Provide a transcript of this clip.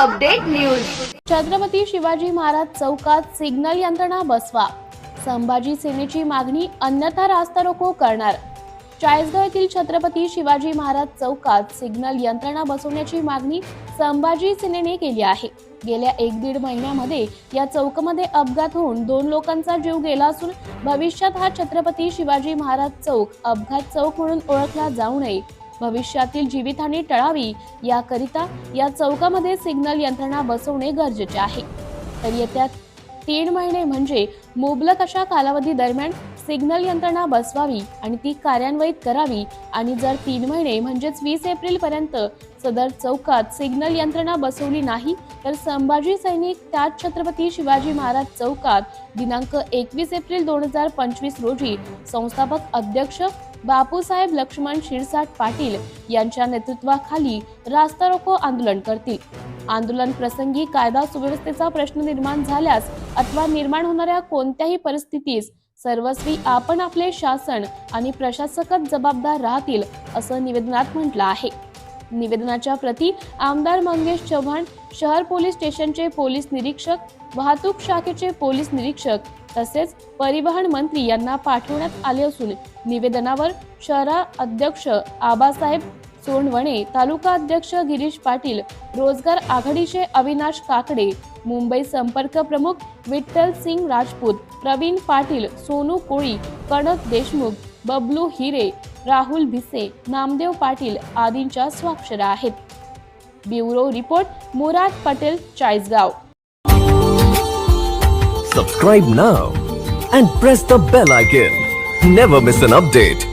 Update news. Chhatrapati Shivaji Maharaj चौकात signal यंत्रणा बसवा. संभाजी सेनेची मागणी अन्यथा रास्ता रोको करणार. चाळीसगाव येथील छत्रपती शिवाजी महाराज चौकात सिग्नल यंत्रणा बसवण्याची मागणी संभाजी सेनेने केली आहे. गेल्या एक दीड महिन्यामध्ये या चौकामध्ये अपघात होऊन दोन लोकांचा जीव गेला असून भविष्यात हा छत्रपती शिवाजी महाराज चौक अपघात चौक म्हणून ओळखला जाऊ नये. भविष्यातील जीवितहानी टळावी याकरिता या चौकामध्ये सिग्नल यंत्रणा बसवणे गरजेचे आहे. तर येत्या तीन महिने म्हणजे मुबलक अशा कालावधी दरम्यान सिग्नल यंत्रणा बसवावी आणि ती कार्यान्वित करावी. आणि जर तीन महिने म्हणजेच वीस एप्रिल पर्यंत सदर चौकात सिग्नल यंत्रणा बसवली नाही तर संभाजी सैनिक त्याच छत्रपती शिवाजी महाराज चौकात दिनांक एकवीस एप्रिल दोन हजार पंचवीस रोजी संस्थापक अध्यक्ष बापूसाहेब लक्ष्मण शिरसाट पाटील यांच्या नेतृत्वाखाली रास्ता रोको आंदोलन करतील. आंदोलन प्रसंगी कायदा सुव्यवस्थेचा प्रश्न निर्माण झाल्यास अथवा निर्माण होणाऱ्या कोणत्याही परिस्थितीस सर्वस्वी आपण आपले शासन आणि प्रशासकच जबाबदार राहतील असं निवेदनात म्हटलं आहे. निवेदनाच्या प्रती आमदार मंगेश चव्हाण शहर पोलीस स्टेशनचे पोलीस निरीक्षक वाहतूक शाखेचे पोलीस निरीक्षक तसेच परिवहन मंत्री यांना पाठवण्यात आले असून निवेदनावर शहरा अध्यक्ष आबासाहेब सोनवणे तालुका अध्यक्ष गिरीश पाटील रोजगार आघाडीचे अविनाश काकडे मुंबई संपर्क प्रमुख विठ्ठल सिंग राजपूत प्रवीण पाटील सोनू कोळी कणक देशमुख बबलू हिरे राहुल भिसे नामदेव पाटील आदींच्या स्वाक्षऱ्या आहेत. Bureau report Murad Patel Chalisgaon. Subscribe now and press the bell icon never miss an update